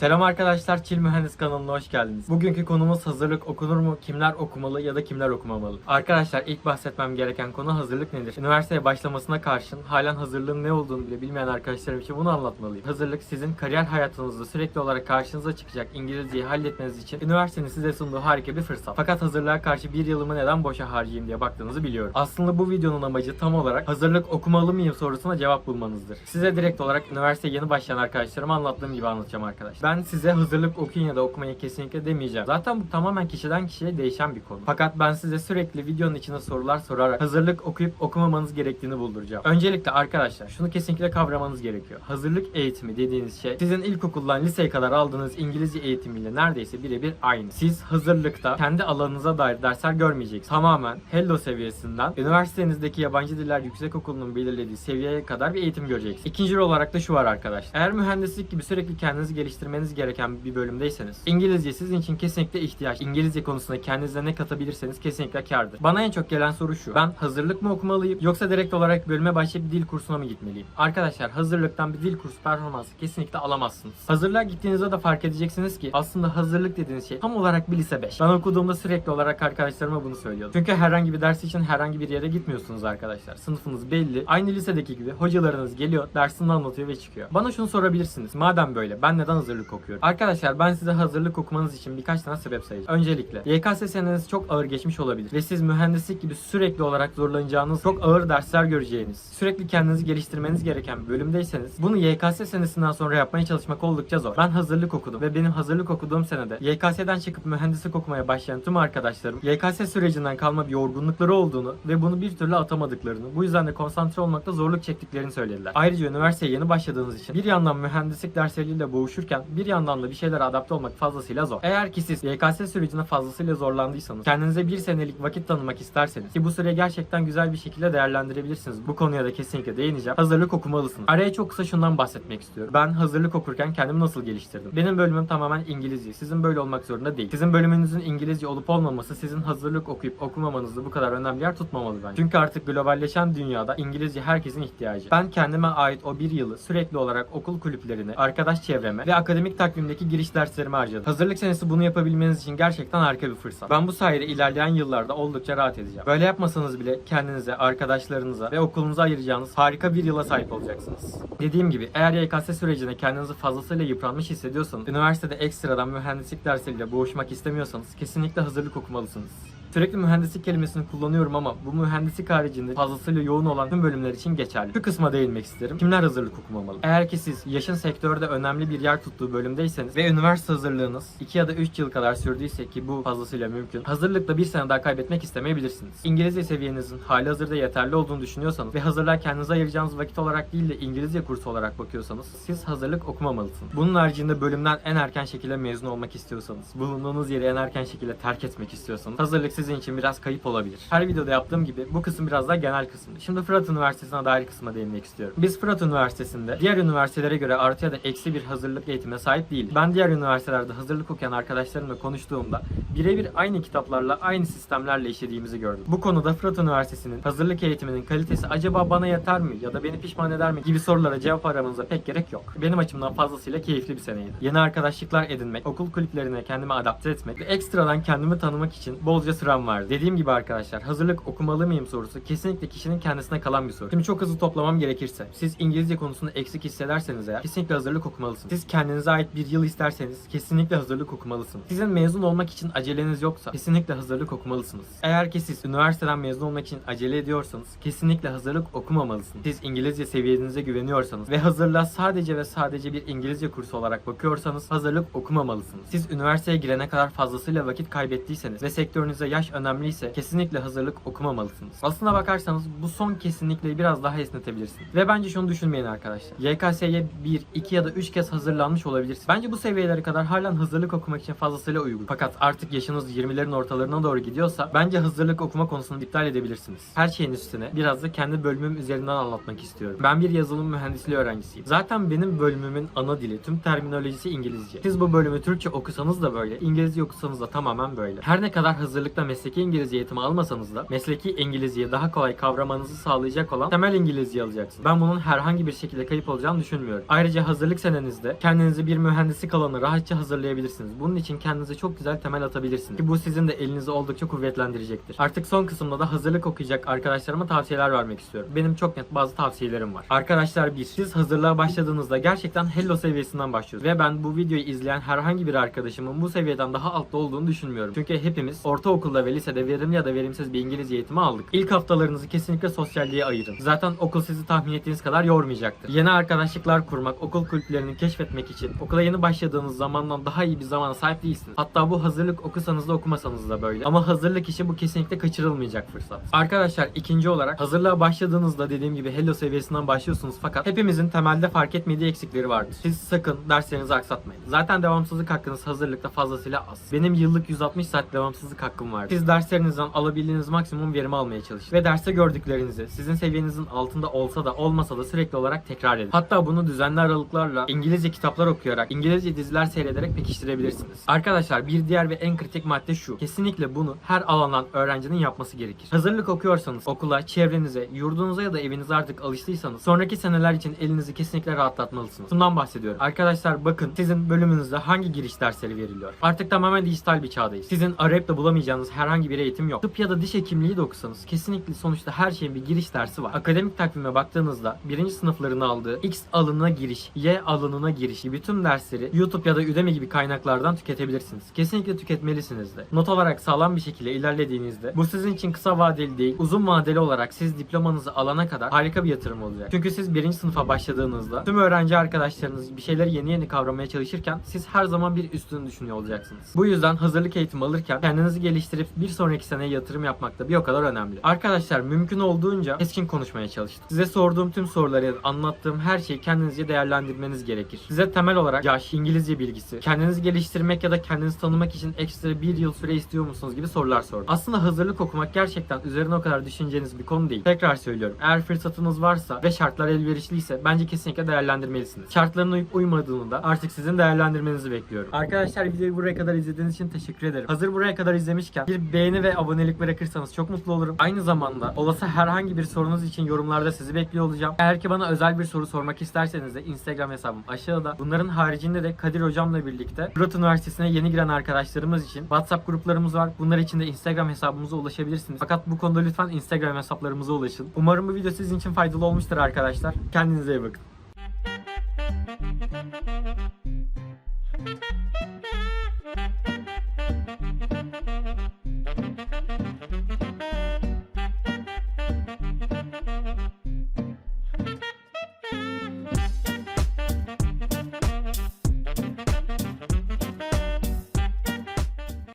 Selam arkadaşlar, Çil Mühendis kanalına hoş geldiniz. Bugünkü konumuz hazırlık okunur mu, kimler okumalı ya da kimler okumamalı? Arkadaşlar ilk bahsetmem gereken konu hazırlık nedir? Üniversiteye başlamasına karşın halen hazırlığın ne olduğunu bile bilmeyen arkadaşlarım için bunu anlatmalıyım. Hazırlık sizin kariyer hayatınızda sürekli olarak karşınıza çıkacak İngilizceyi halletmeniz için üniversitenin size sunduğu harika bir fırsat. Fakat hazırlığa karşı bir yılımı neden boşa harcayayım diye baktığınızı biliyorum. Aslında bu videonun amacı tam olarak hazırlık okumalı mıyım sorusuna cevap bulmanızdır. Size direkt olarak üniversiteye yeni başlayan arkadaşlarıma anlattığım gibi anlatacağım arkadaşlar. Ben size hazırlık okuyun ya da okumayı kesinlikle demeyeceğim. Zaten bu tamamen kişiden kişiye değişen bir konu. Fakat ben size sürekli videonun içine sorular sorarak hazırlık okuyup okumamanız gerektiğini bulduracağım. Öncelikle arkadaşlar şunu kesinlikle kavramanız gerekiyor. Hazırlık eğitimi dediğiniz şey sizin ilkokuldan liseye kadar aldığınız İngilizce eğitimiyle neredeyse birebir aynı. Siz hazırlıkta kendi alanınıza dair dersler görmeyeceksiniz. Tamamen Hello seviyesinden üniversitenizdeki yabancı diller yüksek okulunun belirlediği seviyeye kadar bir eğitim göreceksiniz. İkinci olarak da şu var arkadaşlar. Eğer mühendislik gibi sürekli kendinizi geliştirmeniz gereken bir bölümdeyseniz İngilizce sizin için kesinlikle ihtiyaç. İngilizce konusunda kendinize ne katabilirseniz kesinlikle kârdır. Bana en çok gelen soru şu. Ben hazırlık mı okumalıyım yoksa direkt olarak bölüme başlayıp dil kursuna mı gitmeliyim? Arkadaşlar hazırlıktan bir dil kursu performansı kesinlikle alamazsınız. Hazırlığa gittiğinizde de fark edeceksiniz ki aslında hazırlık dediğiniz şey tam olarak bir lise 5. Ben okuduğumda sürekli olarak arkadaşlarıma bunu söylüyordum. Çünkü herhangi bir ders için herhangi bir yere gitmiyorsunuz arkadaşlar. Sınıfınız belli. Aynı lisedeki gibi hocalarınız geliyor, dersini anlatıyor ve çıkıyor. Bana şunu sorabilirsiniz. Madem böyle ben neden hazırlık okuyorum? Arkadaşlar ben size hazırlık okumanız için birkaç tane sebep sayacağım. Öncelikle YKS seneniz çok ağır geçmiş olabilir ve siz mühendislik gibi sürekli olarak zorlanacağınız çok ağır dersler göreceğiniz, sürekli kendinizi geliştirmeniz gereken bir bölümdeyseniz bunu YKS senesinden sonra yapmaya çalışmak oldukça zor. Ben hazırlık okudum ve benim hazırlık okuduğum senede YKS'den çıkıp mühendislik okumaya başlayan tüm arkadaşlarım YKS sürecinden kalma bir yorgunlukları olduğunu ve bunu bir türlü atamadıklarını, bu yüzden de konsantre olmakta zorluk çektiklerini söylediler. Ayrıca üniversiteye yeni başladığınız için bir yandan mühendislik dersleriyle boğuşurken bir yandan da bir şeyler adapte olmak fazlasıyla zor. Eğer ki siz YKS sürecinde fazlasıyla zorlandıysanız, kendinize bir senelik vakit tanımak isterseniz ki bu süreyi gerçekten güzel bir şekilde değerlendirebilirsiniz. Bu konuya da kesinlikle değineceğim. Hazırlık okumalısınız. Araya çok kısa şundan bahsetmek istiyorum. Ben hazırlık okurken kendimi nasıl geliştirdim? Benim bölümüm tamamen İngilizce. Sizin böyle olmak zorunda değil. Sizin bölümünüzün İngilizce olup olmaması sizin hazırlık okuyup okumamanızda bu kadar önemli yer tutmamalı bence. Çünkü artık globalleşen dünyada İngilizce herkesin ihtiyacı. Ben kendime ait o bir yılı sürekli olarak okul kulüplerine, arkadaş çevreme ve akademik takvimdeki giriş derslerime harcadım. Hazırlık senesi bunu yapabilmeniz için gerçekten harika bir fırsat. Ben bu sayede ilerleyen yıllarda oldukça rahat edeceğim. Böyle yapmasanız bile kendinize, arkadaşlarınıza ve okulunuza ayıracağınız harika bir yıla sahip olacaksınız. Dediğim gibi eğer YKS sürecinde kendinizi fazlasıyla yıpranmış hissediyorsanız, üniversitede ekstradan mühendislik dersleriyle boğuşmak istemiyorsanız kesinlikle hazırlık okumalısınız. Sürekli mühendislik kelimesini kullanıyorum ama bu mühendislik haricinde fazlasıyla yoğun olan tüm bölümler için geçerli. Şu kısma değinmek isterim. Kimler hazırlık okumamalı? Eğer ki siz yaşın sektörde önemli bir yer tuttuğu bölümdeyseniz ve üniversite hazırlığınız 2 ya da 3 yıl kadar sürdüyse ki bu fazlasıyla mümkün. Hazırlıkla bir sene daha kaybetmek istemeyebilirsiniz. İngilizce seviyenizin hali hazırda yeterli olduğunu düşünüyorsanız ve hazırlığa kendinize ayıracağınız vakit olarak değil de İngilizce kursu olarak bakıyorsanız siz hazırlık okumamalısınız. Bunun haricinde bölümden en erken şekilde mezun olmak istiyorsanız, bulunduğunuz yeri en erken şekilde terk etmek istiyorsanız hazırlık sizin için biraz kayıp olabilir. Her videoda yaptığım gibi bu kısım biraz daha genel kısım. Şimdi Fırat Üniversitesi'ne dair kısma değinmek istiyorum. Biz Fırat Üniversitesi'nde diğer üniversitelere göre artı ya da eksi bir hazırlık eğitimine sahip değiliz. Ben diğer üniversitelerde hazırlık okuyan arkadaşlarımla konuştuğumda birebir aynı kitaplarla, aynı sistemlerle işlediğimizi gördüm. Bu konuda Fırat Üniversitesi'nin hazırlık eğitiminin kalitesi acaba bana yeter mi ya da beni pişman eder mi gibi sorulara cevap aramanıza pek gerek yok. Benim açımdan fazlasıyla keyifli bir seneydi. Yeni arkadaşlıklar edinmek, okul kulüplerine kendimi adapte etmek ve ekstradan kendimi tanımak için bolca sıram vardı. Dediğim gibi arkadaşlar hazırlık okumalı mıyım sorusu kesinlikle kişinin kendisine kalan bir soru. Şimdi çok hızlı toplamam gerekirse siz İngilizce konusunda eksik hissederseniz eğer kesinlikle hazırlık okumalısınız. Siz kendinize ait bir yıl isterseniz kesinlikle hazırlık okumalısınız. Sizin mezun olmak için aceleniz yoksa kesinlikle hazırlık okumalısınız. Eğer ki siz üniversiteden mezun olmak için acele ediyorsanız kesinlikle hazırlık okumamalısınız. Siz İngilizce seviyenize güveniyorsanız ve hazırlığa sadece ve sadece bir İngilizce kursu olarak bakıyorsanız hazırlık okumamalısınız. Siz üniversiteye girene kadar fazlasıyla vakit kaybettiyseniz ve sektörünüze yaş önemliyse kesinlikle hazırlık okumamalısınız. Aslına bakarsanız bu son kesinlikle biraz daha esnetebilirsiniz. Ve bence şunu düşünmeyin arkadaşlar. YKS'ye 1, 2 ya da 3 kez hazırlanmış olabilirsiniz. Bence bu seviyelere kadar halen hazırlık okumak için fazlasıyla uygun. Fakat artık yaşınız 20'lerin ortalarına doğru gidiyorsa bence hazırlık okuma konusunu iptal edebilirsiniz. Her şeyin üstüne biraz da kendi bölümüm üzerinden anlatmak istiyorum. Ben bir yazılım mühendisliği öğrencisiyim. Zaten benim bölümümün ana dili, tüm terminolojisi İngilizce. Siz bu bölümü Türkçe okusanız da böyle, İngilizce okusanız da tamamen böyle. Her ne kadar hazırlıkta mesleki İngilizce eğitimi almasanız da mesleki İngilizceyi daha kolay kavramanızı sağlayacak olan temel İngilizce alacaksınız. Ben bunun herhangi bir şekilde kayıp olacağını düşünmüyorum. Ayrıca hazırlık senenizde kendinizi bir mühendislik alanına rahatça hazırlayabilirsiniz. Bunun için kendinize çok güzel temel atabilirsiniz. Ki bu sizin de elinizi oldukça kuvvetlendirecektir. Artık son kısımda da hazırlık okuyacak arkadaşlarıma tavsiyeler vermek istiyorum. Benim çok net bazı tavsiyelerim var. Arkadaşlar bir, siz hazırlığa başladığınızda gerçekten hello seviyesinden başlıyorsunuz. Ve ben bu videoyu izleyen herhangi bir arkadaşımın bu seviyeden daha altta olduğunu düşünmüyorum. Çünkü hepimiz ortaokulda ve lisede verimli ya da verimsiz bir İngilizce eğitimi aldık. İlk haftalarınızı kesinlikle sosyalliğe ayırın. Zaten okul sizi tahmin ettiğiniz kadar yormayacaktır. Yeni arkadaşlıklar kurmak, okul kulüplerini keşfetmek için okula yeni başladığınız zamandan daha iyi bir zamana sahip değilsiniz. Hatta bu hazırlık okusanız da okumasanız da böyle. Ama hazırlık için bu kesinlikle kaçırılmayacak fırsat. Arkadaşlar ikinci olarak hazırlığa başladığınızda dediğim gibi hello seviyesinden başlıyorsunuz fakat hepimizin temelde fark etmediği eksikleri vardır. Siz sakın derslerinizi aksatmayın. Zaten devamsızlık hakkınız hazırlıkta fazlasıyla az. Benim yıllık 160 saat devamsızlık hakkım var. Siz derslerinizden alabildiğiniz maksimum verimi almaya çalışın. Ve derste gördüklerinizi sizin seviyenizin altında olsa da olmasa da sürekli olarak tekrar edin. Hatta bunu düzenli aralıklarla İngilizce kitaplar okuyarak, İngilizce diziler seyrederek pekiştirebilirsiniz. Arkadaşlar bir diğer ve en kritik madde şu. Kesinlikle bunu her alandan öğrencinin yapması gerekir. Hazırlık okuyorsanız okula, çevrenize, yurdunuza ya da evinize artık alıştıysanız sonraki seneler için elinizi kesinlikle rahatlatmalısınız. Bundan bahsediyorum. Arkadaşlar bakın sizin bölümünüzde hangi giriş dersleri veriliyor? Artık tamamen dijital bir çağdayız. Sizin arayıp da bulamayacağınız herhangi bir eğitim yok. Tıp ya da diş hekimliği de okusanız kesinlikle sonuçta her şeyin bir giriş dersi var. Akademik takvime baktığınızda birinci sınıfların aldığı X alanına giriş, Y alanına giriş gibi tüm dersleri YouTube ya da Udemy gibi kaynaklardan tüketebilirsiniz. Kesinlikle tüketmelisiniz de. Not olarak sağlam bir şekilde ilerlediğinizde bu sizin için kısa vadeli değil, uzun vadeli olarak siz diplomanızı alana kadar harika bir yatırım olacak. Çünkü siz birinci sınıfa başladığınızda tüm öğrenci arkadaşlarınız bir şeyleri yeni yeni kavramaya çalışırken siz her zaman bir üstünü düşünüyor olacaksınız. Bu yüzden hazırlık eğitimi alırken kendinizi geliştirip bir sonraki seneye yatırım yapmak da bir o kadar önemli. Arkadaşlar mümkün olduğunca keskin konuşmaya çalıştım. Size sorduğum tüm soruları anlattığım her şeyi kendinizce değerlendirmeniz gerekir. Size temel olarak yaş, İngilizce bilgisi, kendinizi geliştirmek ya da kendinizi tanımak için ekstra bir yıl süre istiyor musunuz gibi sorular sordum. Aslında hazırlık okumak gerçekten üzerine o kadar düşüneceğiniz bir konu değil. Tekrar söylüyorum. Eğer fırsatınız varsa ve şartlar elverişliyse bence kesinlikle değerlendirmelisiniz. Şartlarına uyup uymadığını da artık sizin değerlendirmenizi bekliyorum. Arkadaşlar videoyu buraya kadar izlediğiniz için teşekkür ederim. Hazır buraya kadar izlemişken bir beğeni ve abonelik bırakırsanız çok mutlu olurum. Aynı zamanda olası herhangi bir sorunuz için yorumlarda sizi bekliyor olacağım. Eğer ki bana özel bir soru sormak isterseniz de Instagram hesabım aşağıda. Bunların haricinde de Kadir hocamla birlikte Fırat Üniversitesi'ne yeni giren arkadaşlarımız için WhatsApp gruplarımız var. Bunlar için de Instagram hesabımıza ulaşabilirsiniz. Fakat bu konuda lütfen Instagram hesaplarımıza ulaşın. Umarım bu video sizin için faydalı olmuştur arkadaşlar. Kendinize iyi bakın.